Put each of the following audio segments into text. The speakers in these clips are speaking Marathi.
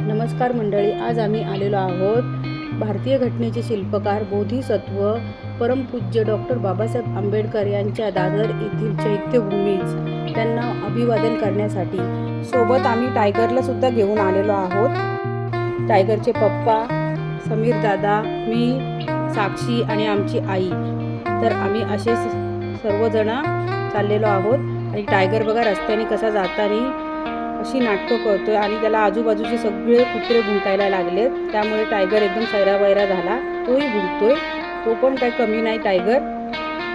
नमस्कार मंडळी आज आम्ही आलेलो आहोत भारतीय घटनेचे शिल्पकार बोधिसत्व परमपूज्य डॉक्टर बाबासाहेब आंबेडकर यांच्या दादर येथील चैत्यभूमीच त्यांना अभिवादन करण्यासाठी. सोबत आम्ही टायगरला सुद्धा घेऊन आलेलो आहोत. टायगरचे पप्पा समीर दादा मी साक्षी आणि आमची आई. तर आम्ही असे स- सर्वजण चाललेलो आहोत. आणि टायगर बघा रस्त्याने कसा जाताना अशी नाटकं करतोय आणि त्याला आजूबाजूचे सगळे कुत्रे भुंकायला लागलेत. त्यामुळे टायगर एकदम सैरावैरा झाला. तोही भुंकतोय तो पण काही कमी नाही टायगर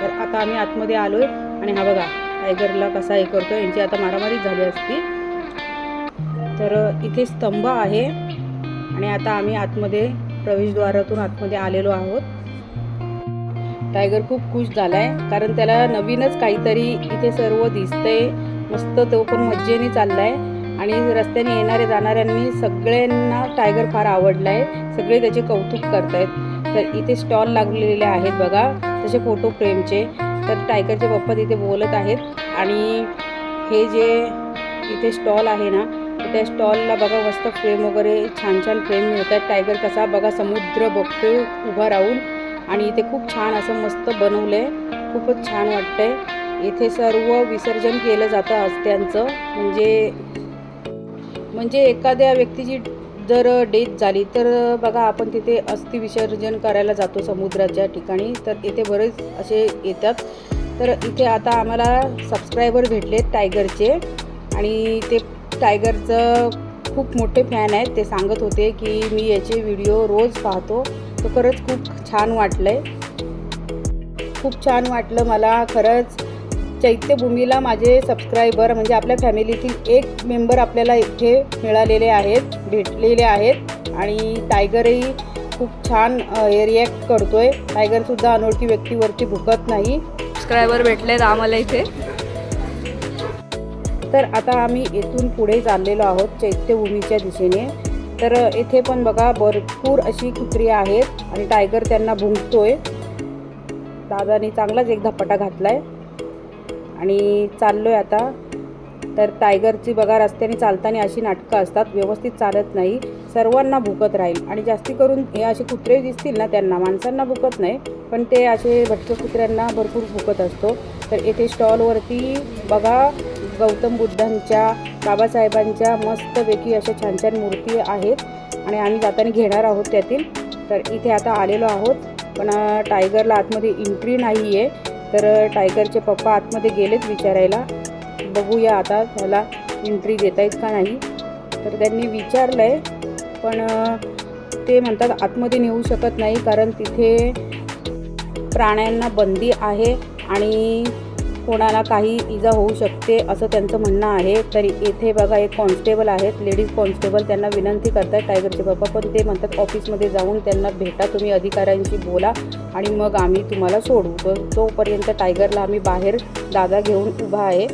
तर आता आम्ही आतमध्ये आलोय आणि हा बघा टायगरला कसा हे करतोय. यांची आता मारामारी झाली असती. तर इथे स्तंभ आहे. आणि आता आम्ही आतमध्ये प्रवेशद्वारातून आतमध्ये आलेलो आहोत. टायगर खूप खुश झालाय. कारण त्याला नवीनच काहीतरी इथे सर्व दिसतंय. मस्त तो पण मज्जेने चाललाय. आणि रस्त्याने येणाऱ्या जाणाऱ्यांनी सगळ्यांना टायगर फार आवडला आहे सगळे त्याचे कौतुक करत आहेत तर इथे स्टॉल लागलेले आहेत बघा तसे फोटो फ्रेमचे. तर टायगरचे पप्पा तिथे बोलत आहेत. आणि हे जे इथे स्टॉल आहे ना त्या स्टॉलला बघा मस्त फ्रेम वगैरे छान छान फ्रेम मिळतात. टायगर कसा बघा समुद्र बघतोय उभा राहून. आणि इथे खूप छान असं मस्त बनवलं आहे खूपच छान वाटतंय. इथे सर्व विसर्जन केलं जातं अस्त्यांचं म्हणजे म्हणजे एखाद्या व्यक्तीची जर डेथ झाली तर बघा आपण तिथे अस्थि विसर्जन करायला जातो समुद्राच्या ठिकाणी तर इथे बरेच असे येतात. तर इथे आता आम्हाला सबस्क्रायबर भेटले टायगरचे आणि ते टायगरचं खूप मोठे फॅन आहेत. ते सांगत होते की मी याचे व्हिडिओ रोज पाहतो. तो खरंच खूप छान वाटलं आहे खूप छान वाटलं मला. खरंच चैत्यभूमीला माझे सबस्क्रायबर म्हणजे आपल्या फॅमिलीतील एक मेंबर आपल्याला इथे मिळालेले आहेत भेटलेले आहेत. आणि टायगरही खूप छान रिॲक्ट करतोय. टायगरसुद्धा अनोळखी व्यक्तीवरती भुकत नाही. सबस्क्रायबर भेटलेत आम्हाला इथे. तर आता आम्ही येथून पुढे चाललेलो आहोत चैत्यभूमीच्या दिशेने. तर येथे पण बघा भरपूर अशी कुत्री आहेत. आणि टायगर त्यांना भुंकतोय. दादानी चांगलाच एक धपाटा घातलाय. आणि चाललो आहे आता. तर टायगरची बघा रस्त्याने चालताना अशी नाटकं असतात. व्यवस्थित चालत नाही. सर्वांना भुकत राहील. आणि जास्ती करून हे असे कुत्रे दिसतील ना त्यांना माणसांना भुकत नाही. पण ते असे भटके कुत्र्यांना भरपूर भुकत असतो. तर येथे स्टॉलवरती बघा गौतम बुद्धांच्या बाबासाहेबांच्या मस्तपैकी अशा छान छान मूर्ती आहेत. आणि आम्ही जाताना घेणार आहोत त्यातील. तर इथे आता आलेलो आहोत. पण टायगरला आतमध्ये एंट्री नाही आहे तर टायगरचे पप्पा आतमध्ये गेलेत विचारायला. बघूया आता त्याला एंट्री देता येत का नाही. तर त्यांनी विचारलं आहे पण ते म्हणतात आतमध्ये नेऊ शकत नाही कारण तिथे प्राण्यांना बंदी आहे आणि कोणाला काही इजा होऊ शकते असं त्यांचं म्हणणं आहे. तरी येथे बघा एक कॉन्स्टेबल आहेत. लेडीज कॉन्स्टेबल त्यांना विनंती करतात टायगरचे बाबा. पण ते म्हणतात ऑफिसमध्ये जाऊन त्यांना भेटा. तुम्ही अधिकाऱ्यांशी बोला आणि मग आम्ही तुम्हाला सोडू तर तोपर्यंत टायगरला आम्ही बाहेर दादा घेऊन उभा आहे.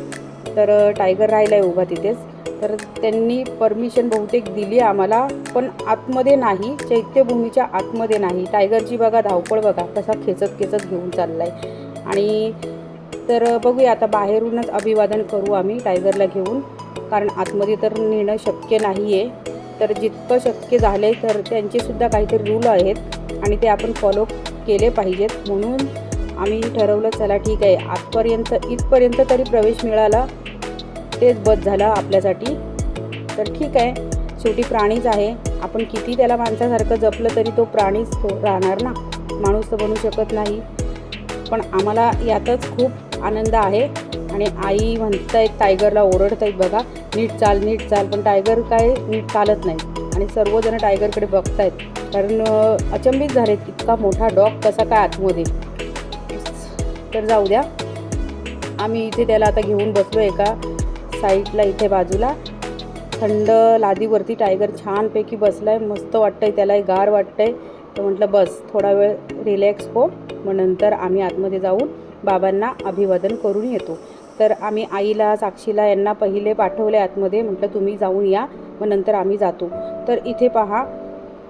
तर टायगर राहिला आहे उभा तिथेच. तर त्यांनी परमिशन बहुतेक दिली आम्हाला पण आतमध्ये नाही. चैत्यभूमीच्या आतमध्ये नाही. टायगरची बघा धावपळ बघा कसा खेचत खेचत घेऊन चालला आहे आणि तर बघूया आता बाहेरूनच अभिवादन करू आम्ही टायगरला घेऊन. कारण आतमध्ये तर नेणं शक्य नाही आहे तर जितकं शक्य झाले तर त्यांचेसुद्धा काहीतरी रूल आहेत. आणि ते आपण फॉलो केले पाहिजेत. म्हणून आम्ही ठरवलं चला ठीक आहे. आजपर्यंत इथपर्यंत तरी प्रवेश मिळाला. तेच बस झालं आपल्यासाठी. तर ठीक आहे. शेवटी प्राणीच आहे. आपण किती त्याला माणसासारखं जपलं तरी तो प्राणीच राहणार ना? माणूस तर बनू शकत नाही. पण आम्हाला यातच खूप आनंद आहे. आणि आई म्हणतायत टायगरला ओरडत आहेत बघा. नीट चाल नीट चाल. पण टायगर काय नीट चालत नाही. आणि सर्वजण टायगरकडे बघतायत. कारण अचंबित झालेत. इतका मोठा डॉग कसा काय आतमध्ये? तर जाऊ द्या. आम्ही इथे त्याला आता घेऊन बसलो एका साईडला इथे बाजूला. थंड लादीवरती टायगर छानपैकी बसला आहे मस्त वाटतं आहे त्याला गार वाटतं आहे तर म्हटलं बस थोडा वेळ रिलॅक्स हो. मग नंतर आम्ही आतमध्ये जाऊन बाबांना अभिवादन करून येतो. तर आम्ही आईला साक्षीला यांना पहिले पाठवले आतमध्ये म्हटलं तुम्ही जाऊन या मग नंतर आम्ही जातो. तर इथे पहा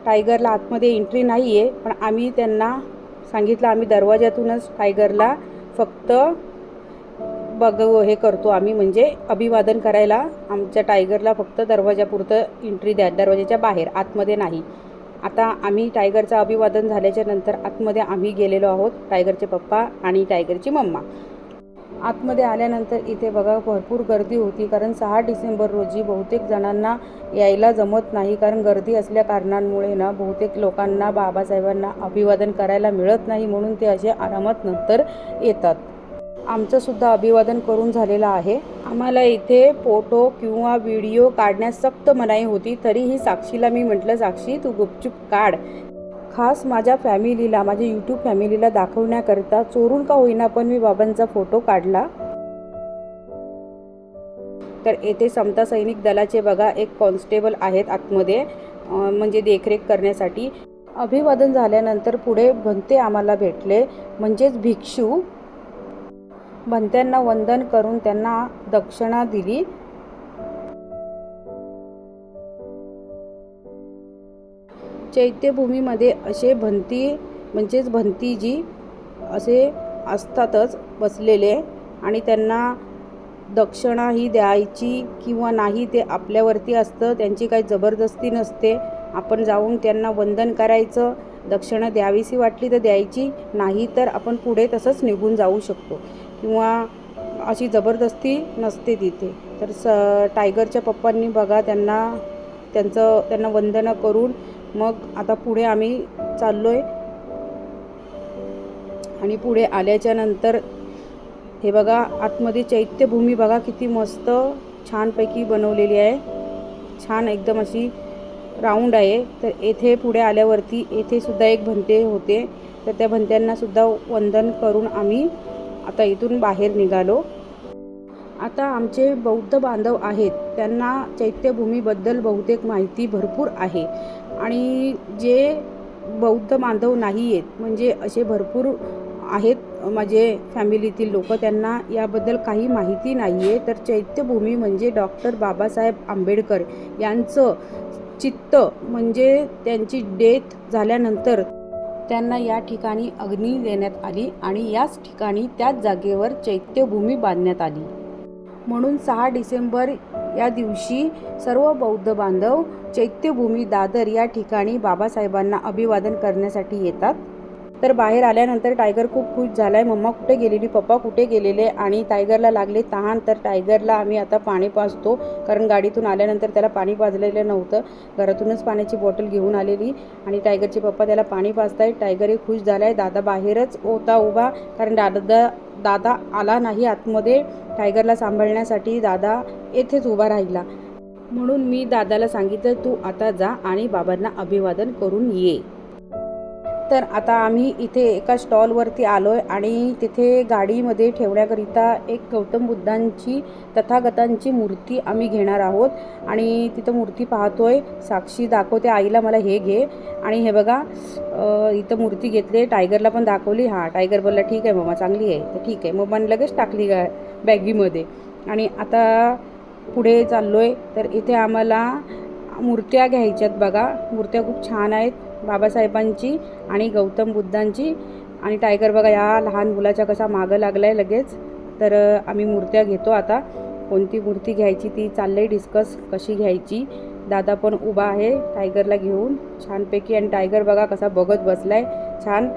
टायगरला आतमध्ये एंट्री नाही आहे पण आम्ही त्यांना सांगितलं आम्ही दरवाज्यातूनच टायगरला फक्त बघ हे करतो आम्ही म्हणजे अभिवादन करायला आमच्या टायगरला फक्त दरवाजापुरतं एंट्री द्या दरवाजाच्या बाहेर आतमध्ये नाही. आता आम्ही टायगरचं अभिवादन झाल्याच्यानंतर आतमध्ये आम्ही गेलेलो आहोत टायगरचे पप्पा आणि टायगरची मम्मा. आतमध्ये आल्यानंतर इथे बघा भरपूर गर्दी होती कारण सहा डिसेंबर रोजी बहुतेक जणांना यायला जमत नाही कारण गर्दी असल्या कारणांमुळे ना बहुतेक लोकांना बाबासाहेबांना अभिवादन करायला मिळत नाही म्हणून ते असे आरामात नंतर येतात. आमचंसुद्धा अभिवादन करून झालेलं आहे. आम्हाला इथे फोटो किंवा व्हिडिओ काढण्यास सक्त मनाई होती तरीही साक्षीला मी म्हटलं साक्षी तू गुपचूप काढ. खास माझ्या फॅमिलीला माझ्या यूट्यूब फॅमिलीला दाखवण्याकरिता चोरून का होईना पण मी बाबांचा फोटो काढला? तर येथे समता सैनिक दलाचे बघा एक कॉन्स्टेबल आहेत आतमध्ये म्हणजे देखरेख करण्यासाठी. अभिवादन झाल्यानंतर पुढे भंते आम्हाला भेटले. म्हणजेच भिक्षू भंत्यांना वंदन करून त्यांना दक्षिणा दिली. चैत्यभूमीमध्ये असे भंती म्हणजेच भंतीजी असे असतातच बसलेले आणि त्यांना दक्षिणा ही द्यायची किंवा नाही ते आपल्यावरती असतं त्यांची काही जबरदस्ती नसते. आपण जाऊन त्यांना वंदन करायचं दक्षिणा द्यावीशी वाटली तर द्यायची नाही तर आपण पुढे तसंच निघून जाऊ शकतो. किंवा अशी जबरदस्ती नसते तिथे. तर स टायगरच्या पप्पांनी बघा त्यांना त्यांचं त्यांना वंदनं करून मग आता पुढे आम्ही चाललो आहे आणि पुढे आल्याच्यानंतर हे बघा आतमध्ये चैत्यभूमी बघा किती मस्त छानपैकी बनवलेली आहे. छान एकदम अशी राऊंड आहे. तर येथे पुढे आल्यावरती येथे सुद्धा एक भंते होते. तर त्या भंत्यांनासुद्धा वंदन करून आम्ही आता इथून बाहेर निघालो. आता आमचे बौद्ध बांधव आहेत त्यांना चैत्यभूमीबद्दल बहुतेक माहिती भरपूर आहे. आणि जे बौद्ध बांधव नाही आहेत म्हणजे असे भरपूर आहेत माझे फॅमिलीतील लोक त्यांना याबद्दल काही माहिती नाही आहे तर चैत्यभूमी म्हणजे डॉक्टर बाबासाहेब आंबेडकर यांचं चित्त म्हणजे त्यांची डेथ झाल्यानंतर त्यांना या ठिकाणी अग्नी देण्यात आली आणि याच ठिकाणी त्याच जागेवर चैत्यभूमी बांधण्यात आली. म्हणून सहा डिसेंबर या दिवशी सर्व बौद्ध बांधव चैत्यभूमी दादर या ठिकाणी बाबासाहेबांना अभिवादन करण्यासाठी येतात. तर बाहेर आल्यानंतर टायगर खूप खुश झालाय. मम्मा कुठे गेलेली? पप्पा कुठे गेलेले? आणि टायगरला लागले तहान. तर टायगरला आम्ही आता पाणी पाजतो. कारण गाडीतून आल्यानंतर त्याला पाणी पाजलेलं नव्हतं. घरातूनच पाण्याची बॉटल घेऊन आलेली. आणि टायगरचे पप्पा त्याला पाणी पाजतायत. टायगरही खुश झालाय. दादा बाहेरच होता उभा. कारण दादा दादा आला नाही आतमध्ये. टायगरला सांभाळण्यासाठी दादा येथेच उभा राहिला. म्हणून मी दादाला सांगितलं तू आता जा आणि बाबांना अभिवादन करून ये. तर आता आम्ही इथे एका स्टॉलवरती आलो आहे आणि तिथे गाडीमध्ये ठेवण्याकरिता एक गौतम बुद्धांची तथागतांची मूर्ती आम्ही घेणार आहोत. आणि तिथं मूर्ती पाहतोय. साक्षी दाखवते. आईला मला हे घे. आणि हे बघा इथं मूर्ती घेतली टायगरला पण दाखवली. हां टायगर बोलला ठीक आहे मम्मा चांगली आहे. तर ठीक आहे. मम्माने लगेच टाकली गा बॅगीमध्ये. आणि आता पुढे चाललो आहे तर इथे आम्हाला मूर्त्या घ्यायच्यात बघा. मूर्त्या खूप छान आहेत. बाबासाहेबांची आणि गौतम बुद्धांची. आणि टायगर बघा या लहान मुलाच्या कसा मागं लागला आहे लगेच. तर आम्ही मूर्त्या घेतो आता. कोणती मूर्ती घ्यायची ती चाललंय डिस्कस कशी घ्यायची. दादा पण उभा आहे टायगरला घेऊन. छानपैकी. आणि टायगर बघा कसा बघत बसलाय छान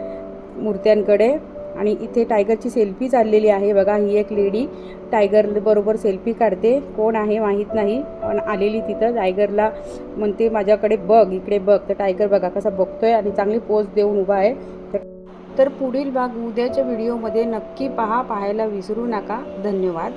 मूर्त्यांकडे. आणि इथे टायगरची सेल्फी चाललेली आहे. बघा ही एक लेडी टायगर बरोबर सेल्फी काढते. कोण आहे माहीत नाही पण आलेली तिथं टायगरला म्हणते माझ्याकडे बघ इकडे बघ. तर टायगर बघा कसा बघतोय आणि चांगली पोज देऊन उभा आहे. तर पुढील भाग उद्याच्या व्हिडिओमध्ये नक्की पहा. पाहायला विसरू नका. धन्यवाद.